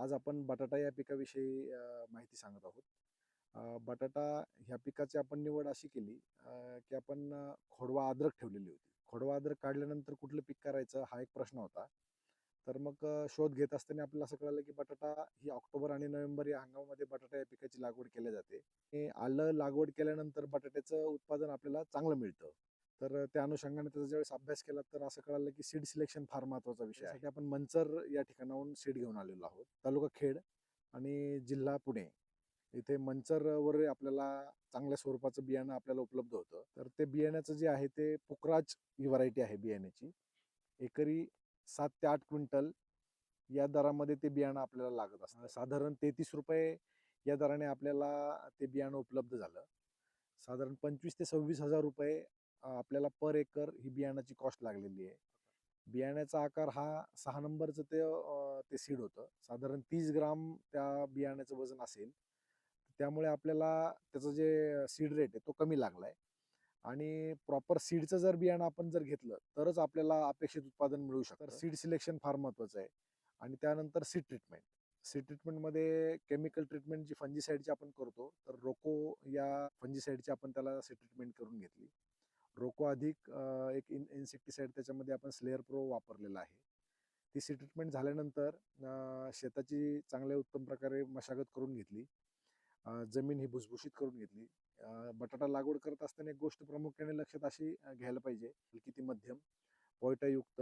आज आपण बटाटा या पिकाविषयी माहिती सांगत आहोत. बटाटा ह्या पिकाची आपण निवड अशी केली की आपण खोडवा अद्रक ठेवलेली होती. खोडवा अद्रक काढल्यानंतर कुठलं पीक करायचं हा एक प्रश्न होता. तर मग शोध घेत असताना आपल्याला असं कळालं की बटाटा ही ऑक्टोबर आणि नोव्हेंबर या हंगामामध्ये बटाटा या पिकाची लागवड केली जाते. हे आलं लागवड केल्यानंतर बटाट्याचं उत्पादन आपल्याला चांगलं मिळतं. तर त्या अनुषंगाने त्याचा ज्यावेळेस अभ्यास केला तर असं कळालं की सीड सिलेक्शन फार महत्त्वाचा विषय आहे. आपण मंचर या ठिकाणाहून सीड घेऊन आलेलो आहोत. तालुका खेड आणि जिल्हा पुणे. इथे मंचरवर आपल्याला चांगल्या स्वरूपाचं बियाणं आपल्याला उपलब्ध होतं. तर ते बियाण्याचं जे आहे ते पुखराज ही व्हरायटी आहे बियाण्याची. एकरी 7 ते 8 क्विंटल या दरामध्ये ते बियाणं आपल्याला लागत असतं. साधारण ₹33 या दराने आपल्याला ते बियाणं उपलब्ध झालं. साधारण ₹25,000 ते ₹26,000 अ, आपल्याला पर एकर ही बियाणाची कॉस्ट लागलेली आहे. बियाण्याचा आकार हा 6 नंबरचं ते ते सीड होतं. साधारण 30 ग्राम त्या बियाण्याचं वजन असेल. त्यामुळे आपल्याला त्याचं जे सीड रेट आहे तो कमी लागलाय आणि प्रॉपर सीडचं जर बियाणं आपण जर घेतलं तरच आपल्याला अपेक्षित उत्पादन मिळू शकतं. तर सीड सिलेक्शन फार महत्त्वाचं आहे आणि त्यानंतर सीड ट्रीटमेंट. सीड ट्रीटमेंटमध्ये केमिकल ट्रीटमेंट जी फंजिसाईडची आपण करतो तर रोको या फंजिसाईडची आपण त्याला सीड ट्रीटमेंट करून घेतली. रोको अधिक एक इन इन्सेक्टिसाईड त्याच्यामध्ये आपण स्लेअर प्रो वापरलेला आहे. ती सी ट्रीटमेंट झाल्यानंतर शेताची चांगल्या उत्तम प्रकारे मशागत करून घेतली. जमीन ही भुसभुशीत करून घेतली. बटाटा लागवड करत असताना एक गोष्ट प्रामुख्याने लक्षात अशी घ्यायला पाहिजे की ती मध्यम पोयटायुक्त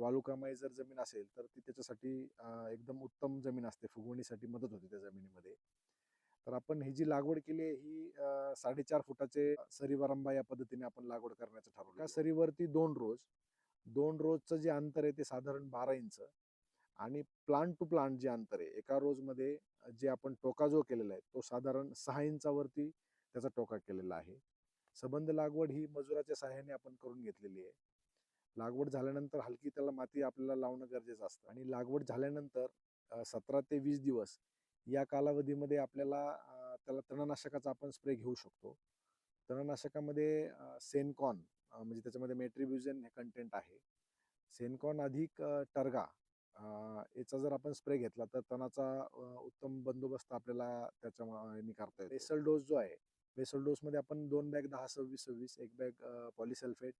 वालुकामय जर जमीन असेल तर ती त्याच्यासाठी एकदम उत्तम जमीन असते. फुगवणीसाठी मदत होते त्या जमिनीमध्ये. तर आपण ही जी लागवड केली आहे ही साडेचार फुटाचे सरीवरंबा या पद्धतीने आपण लागवड करण्याचं ठरवलं. एका सरीवरती दोन रोज. दोन रोजचं जे अंतर आहे ते साधारण 12 इंच आणि प्लांट टू प्लांट जे अंतर आहे एका रोजमध्ये जे आपण टोका जो केलेला आहे तो साधारण सहा इंचावरती त्याचा टोका केलेला आहे. सबंध लागवड ही मजुराच्या सहाय्याने आपण करून घेतलेली आहे. लागवड झाल्यानंतर हलकी त्याला माती आपल्याला लावणं गरजेचं असतं आणि लागवड झाल्यानंतर सतरा ते वीस दिवस या कालावधीमध्ये आपल्याला त्याला तणनाशकाचा आपण स्प्रे घेऊ शकतो. तणनाशकामध्ये सेनकॉन म्हणजे त्याच्यामध्ये मेट्रिब्युझन हे कंटेंट आहे. सेनकॉन अधिक टर्गा याचा जर आपण स्प्रे घेतला तर तणाचा उत्तम बंदोबस्त आपल्याला त्याच्या करता येतो. बेसल डोस जो आहे, बेसल डोसमध्ये आपण दोन बॅग 10-26-26 एक बॅग पॉलिसल्फेट,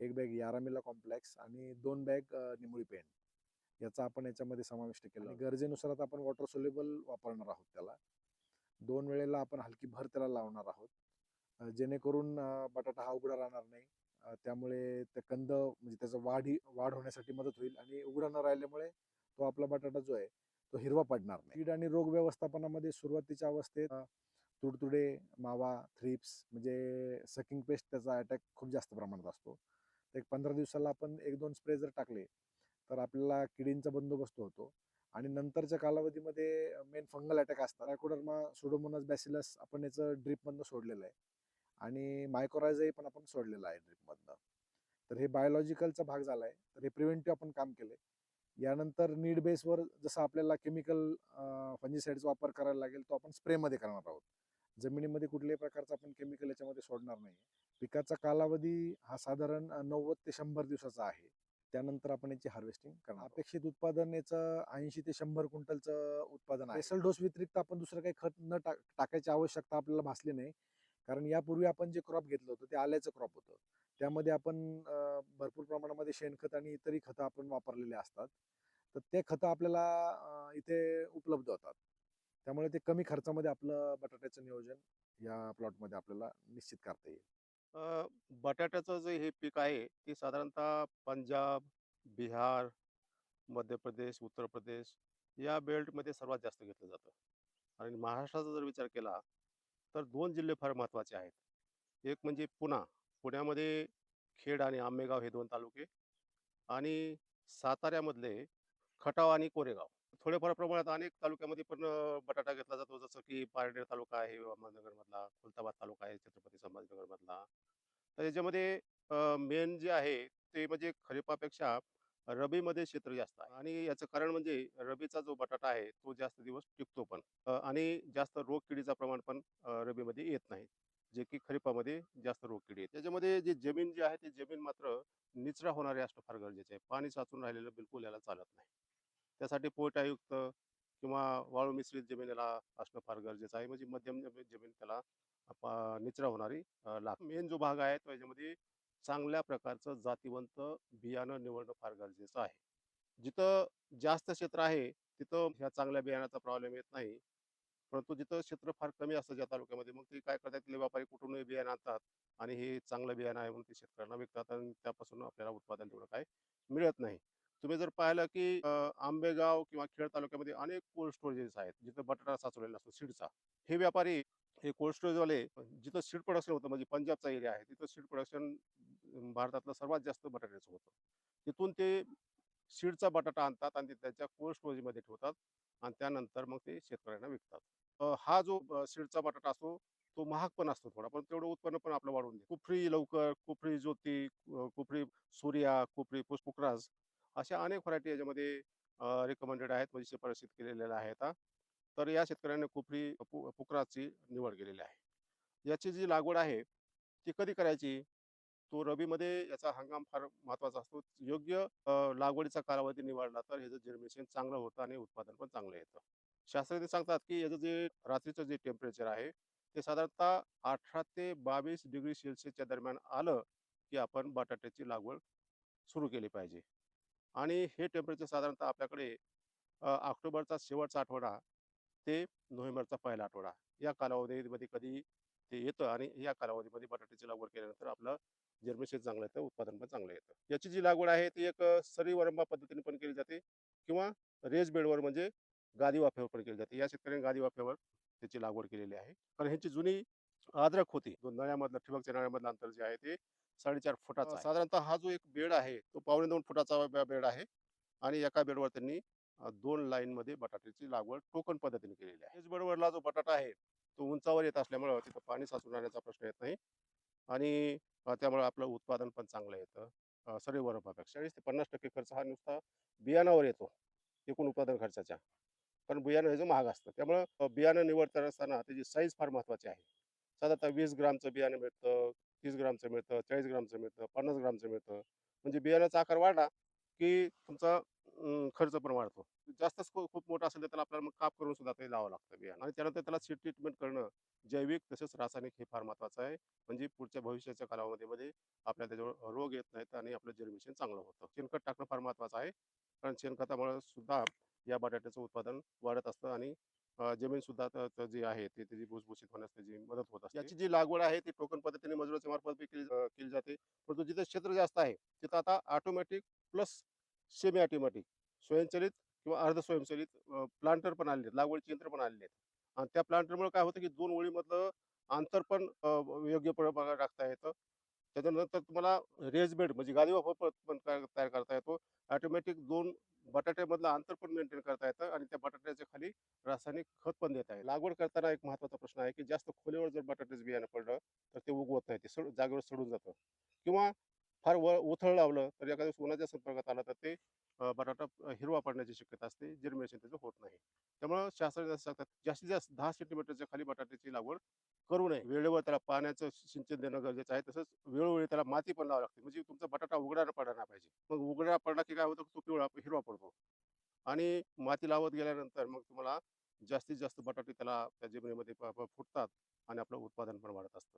एक बॅग यारामिला कॉम्प्लेक्स आणि दोन बॅग निमुळी पेंट याचा आपण याच्यामध्ये समाविष्ट केला गरजेनुसार आता आपण वॉटर सोल्युबल वापरणार आहोत त्याला. 2 वेळेला आपण हलकी भर त्याला लावणार आहोत. जेणेकरून बटाटा हा उघडा राहणार नाही. त्यामुळे ते कंद म्हणजे त्याचं वाढ वाढ होण्यासाठी मदत होईल आणि उघडा न राहिल्यामुळे तो आपला बटाटा जो आहे तो हिरवा पडणार नाही. कीड आणि रोग व्यवस्थापनामध्ये सुरुवातीच्या अवस्थेत तुडतुडे, मावा, थ्रिप्स म्हणजे सकिंग पेस्ट त्याचा अटॅक खूप जास्त प्रमाणात असतो. एक 15 दिवसाला आपण 1-2 स्प्रे जर टाकले तर आपल्याला किडींचा बंदोबस्त होतो आणि नंतरच्या कालावधीमध्ये मेन फंगल अटॅक असतात. रायकोडर्मा सोडोमोनस बॅसिलस आपण याचं ड्रीपमधनं सोडलेलं आहे आणि मायकोरायझाही पण आपण सोडलेला आहे ड्रीपमधनं तर हे बायोलॉजिकलचा भाग झाला आहे तर हे प्रिव्हेंटिव्ह आपण काम केले यानंतर नीड बेसवर जसं आपल्याला केमिकल अ, फंजिसाईडचा वापर करायला लागेल तो आपण स्प्रेमध्ये करणार आहोत. जमिनीमध्ये कुठल्याही प्रकारचं आपण केमिकल याच्यामध्ये सोडणार नाही. पिकाचा कालावधी हा साधारण नव्वद ते शंभर दिवसाचा आहे. त्यानंतर आपण याची हार्वेस्टिंग करणार. अपेक्षित उत्पादन याचं 80 ते 100 क्विंटलचं उत्पादन आहे. बेसल डोस व्यतिरिक्त आपण दुसरं काही खत न टाक टाकायची आवश्यकता आपल्याला भासली नाही. कारण यापूर्वी आपण जे क्रॉप घेतलं होतं ते आल्याचं क्रॉप होतं. त्यामध्ये आपण भरपूर प्रमाणामध्ये शेणखत आणि इतरही खतं आपण वापरलेले असतात. तर ते खतं आपल्याला इथे उपलब्ध होतात. त्यामुळे ते कमी खर्चामध्ये आपलं बटाट्याचं नियोजन या प्लॉटमध्ये आपल्याला निश्चित करता येईल. बटाट्याचं जे हे पीक आहे ते साधारणतः पंजाब, बिहार, मध्य प्रदेश, उत्तर प्रदेश या बेल्टमध्ये सर्वात जास्त घेतलं जातं. आणि महाराष्ट्राचा जर विचार केला तर दोन जिल्हे फार महत्त्वाचे आहेत. एक म्हणजे पुणा. पुण्यामध्ये खेड आणि आंबेगाव हे दोन तालुके आणि साताऱ्यामधले खटाव आणि कोरेगाव. थोड्याफार प्रमाणात अनेक तालुक्यामध्ये पण बटाटा घेतला जातो जसं की पारनेर तालुका आहे अहमदनगरमधला, खुलताबाद तालुका आहे छत्रपती संभाजीनगरमधला. तर याच्यामध्ये मेन जे आहे ते म्हणजे खरीपापेक्षा रबीमध्ये क्षेत्र जास्त आहे आणि याचं कारण म्हणजे रबीचा जो बटाटा आहे तो जास्त दिवस टिकतो पण आणि जास्त रोगकिडीचं प्रमाण पण रबीमध्ये येत नाही. जे की खरीपामध्ये जास्त रोगकिडी येते. त्याच्यामध्ये जी जमीन जी आहे ती जमीन मात्र निचरा होणारी असणं फार गरजेचं आहे. पाणी साचून राहिलेलं बिलकुल याला चालत नाही. त्यासाठी पोटायुक्त किंवा वाळू मिश्रित जमिनीला असणं फार गरजेचं आहे. म्हणजे मध्यम जमीन त्याला निचरा होणारी लाग मेन जो भाग आहे तो याच्यामध्ये चांगल्या प्रकारचं जातीवंत बियाणं निवडणं फार गरजेचं आहे. जिथं जास्त क्षेत्र आहे तिथं ह्या चांगल्या बियाण्याचा प्रॉब्लेम येत नाही. परंतु जिथं क्षेत्र फार कमी असतं ज्या तालुक्यामध्ये मग ते काय करतात तिथले व्यापारी कुठूनही बियाणं आणतात आणि हे चांगलं बियाणं आहे म्हणून ते शेतकऱ्यांना विकतात आणि त्यापासून आपल्याला उत्पादन तेवढं काय मिळत नाही. तुम्ही जर पाहिलं की आंबेगाव किंवा खेड तालुक्यामध्ये अनेक कोल्ड स्टोरेजेस आहेत जिथं बटाटा साचवलेला असतो सीडचा. हे व्यापारी हे कोल्ड स्टोरेजवाले जिथं सीड प्रोडक्शन होतं म्हणजे पंजाबचा एरिया आहे तिथं सीड प्रोडक्शन भारतातलं सर्वात जास्त बटाट्याचं होतं. तिथून ते सीडचा बटाटा आणतात आणि ते त्याच्या कोल्ड स्टोरेजमध्ये ठेवतात आणि त्यानंतर मग ते शेतकऱ्यांना विकतात. हा जो सीडचा बटाटा असतो तो महाग पण असतो थोडा पण तेवढं उत्पन्न पण आपलं वाढवून दे कुफरी लवकर कुफरी ज्योती कुफरी सूर्या कुफरी पुष्पुकराज अशा अनेक व्हरायटी याच्यामध्ये रिकमेंडेड आहेत म्हणजे शिफारशीत केलेल्या आहेत तर या शेतकऱ्यांनी कुफरी पु- पुकराची निवड केलेली आहे. याची जी लागवड आहे ती कधी करायची? तो रबीमध्ये याचा हंगाम फार महत्त्वाचा असतो. योग्य लागवडीचा कालावधी निवडला तर ह्याचं जर्मिनेशन चांगलं होतं आणि उत्पादन पण चांगलं येतं. शास्त्रज्ञ सांगतात की याचं जे रात्रीचं जे टेम्परेचर आहे ते साधारणतः अठरा ते बावीस डिग्री सेल्सिअसच्या दरम्यान आलं की आपण बटाट्याची लागवड सुरू केली पाहिजे. आणि हे टेम्परेचर साधारणतः आपल्याकडे ऑक्टोबरचा शेवटचा आठवडा ते नोव्हेंबरचा पहिला आठवडा. या कालावधीमध्ये कधी ते येतं आणि या कालावधीमध्ये बटाट्याची लागवड केल्यानंतर आपलं जर्मिनेशन चांगलं येतं उत्पादन पण चांगलं येतं. याची जी लागवड आहे ती एक सरीवरंबा पद्धतीने पण केली जाते किंवा रेज बेडवर म्हणजे गादी वाफ्यावर पण केली जाते. या शेतकऱ्यांनी गादी वाफ्यावर त्याची लागवड केलेली आहे. कारण ह्याची जुनी आद्रक होती. जो नळ्यामधलं ठिबकच्या नळ्यामधलं अंतर जे आहे ते साडेचार फुटाचा. साधारणतः हा जो एक बेड आहे तो पावणे दोन फुटाचा बेड आहे आणि एका बेडवर त्यांनी दोन लाईन मध्ये बटाट्याची लागवड टोकन पद्धतीने केलेली आहे. बेडवरला जो बटाटा आहे तो उंचावर येत असल्यामुळं तिथं पाणी साचून राहण्याचा प्रश्न येत नाही आणि त्यामुळे आपलं उत्पादन पण चांगलं येतं सर्व वरपापेक्षा चाळीस ते पन्नास टक्के खर्च हा नुसता बियाणावर येतो एकूण उत्पादन खर्चाच्या. पण बियाणं हे जे महाग असतं त्यामुळं बियाणं निवड करत असताना त्याची साईज फार महत्वाची आहे. साधारणतः वीस ग्रामचं बियाणं मिळतं तीस ग्रामचं मिळतं चाळीस ग्रामचं मिळतं पन्नास ग्रामचं मिळतं. म्हणजे बियाण्याचा आकार वाढला की तुमचा खर्च पण वाढतो. जास्तच खूप खूप मोठा असेल तर त्याला आपल्याला मग काप करून सुद्धा ते लावावं लागतं बियाणं. आणि त्यानंतर त्याला सीड ट्रीटमेंट करणं जैविक तसेच रासायनिक हे फार महत्वाचं आहे. म्हणजे पुढच्या भविष्याच्या कालावधीमध्ये आपल्याला त्याच्यावर रोग येत नाहीत आणि आपलं जर्मिशन चांगलं होतं. शेणखत टाकणं फार महत्वाचं आहे. कारण शेणखतामुळे सुद्धा या बटाट्याचं उत्पादन वाढत असतं आणि जमीन सुद्धा जी आहे ती त्याची भुसभुशीत होण्यास त्याची मदत होत असते. याची जी लागवड आहे ती टोकन पद्धतीने मजुराच्या मार्फत केली केली जाते. परंतु जिथे क्षेत्र जास्त आहे तिथं आता ऑटोमॅटिक प्लस सेमी ऑटोमॅटिक स्वयंचलित किंवा अर्ध स्वयंचलित प्लांटर पण आलेले आहेत लागवडीची यंत्र पण आलेले आहेत. आणि त्या प्लांटरमुळे काय होतं की दोन ओळीमधलं अंतर पण योग्य प्रकारे राखता येतं. त्याच्यानंतर तुम्हाला रेज बेड म्हणजे गादी वापर पण तयार तयार करता येतो. ऑटोमॅटिक दोन बटाट्यामधलं अंतर पण मेंटेन करता येतं आणि त्या बटाट्याच्या खाली रासायनिक खत पण देता येईल. लागवड करताना एक महत्त्वाचा प्रश्न आहे की जास्त खोलीवर जर बटाट्याचं बियाणं पडलं तर ते उगवत नाही ते सड जागेवर सडून जातं. किंवा फार व उथळ लावलं तर एखाद्या उन्हाच्या संपर्कात आलं तर ते बटाटा हिरवा पडण्याची शक्यता असते जर्मिनेशन त्याचं होत नाही. त्यामुळं शास्त्रज्ञ सांगतात जास्तीत जास्त दहा सेंटीमीटरच्या खाली बटाट्याची लागवड करू नये. वेळेवर त्याला पाण्याचं सिंचन देणं गरजेचं आहे तसंच वेळोवेळी त्याला माती पण लावावी लागते. म्हणजे तुमचा बटाटा उघडा पडला नाही पाहिजे. मग उघडा पडला की काय होतं? तो पिवळा हिरवा पडतो. आणि माती लावत गेल्यानंतर मग तुम्हाला जास्तीत जास्त बटाटे त्याला त्या जमिनीमध्ये फुटतात आणि आपलं उत्पादन पण वाढत असतं.